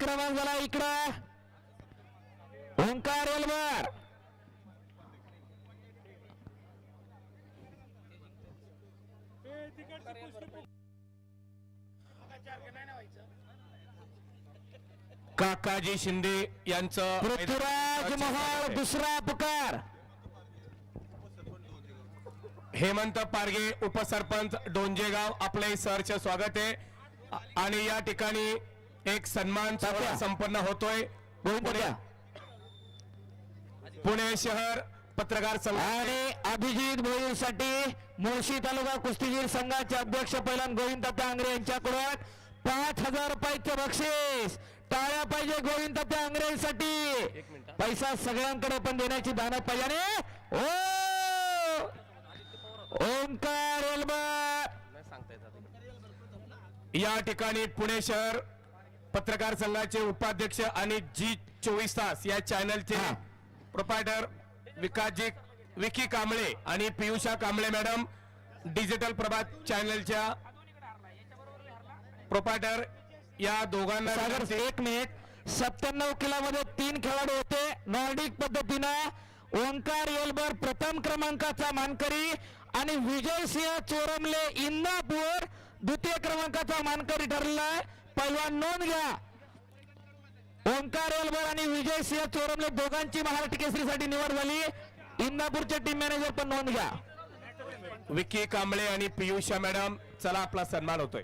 क्रमांक झाला इकडं. ओंकार एलबर काकाजी शिंदे यांचं पृथ्वीराज मोहोळ दुसरा पुकार हेमंत पारगे उपसरपंच डोंजेगाव आपले सरचे स्वागत आहे. आणि या ठिकाणी एक सन्मान सोहळा. संपन्न होतोय. पुणे शहर पत्रकार संघ आणि अभिजित भोईसाठी मुळशी तालुका कुस्तीगीर संघाचे अध्यक्ष पैलवान गोविंद तात्या आंग्रे यांच्याकडून पाच हजार रुपयाचे बक्षीस. टाळ्या पाहिजे गोविंद तात्या आंग्रेसाठी पैसा सगळ्यांकडे पण देण्याची दानत पाहिजे आणि ओ! ओंकार एल्बर या ठिकाणी पुणे शहर पत्रकार संघाचे उपाध्यक्ष आणि जी चोवीस तास या चॅनलचे. प्रोपायटर विकासजी विकी कांबळे आणि पियुषा कांबळे मॅडम डिजिटल प्रभात चॅनलच्या प्रोपायटर या दोघांना एक मिनिट. सत्त्याण्णव किलोमध्ये तीन खेळाडू होते. नॉर्डिक पद्धतीनं ओंकार येलबर प्रथम क्रमांकाचा मानकरी आणि विजय सिंह चोरमले इंदापूर द्वितीय क्रमांकाचा मानकरी ठरला पैलवान नोंद घ्या. ओंकार येलबर आणि विजय सिंह चोरमले दोघांची महाराष्ट्र केसरीसाठी निवड झाली. इंदापूरचे टीम मॅनेजर पण नोंद घ्या. विकी कांबळे आणि पियुषा मॅडम चला आपला सन्मान होतोय.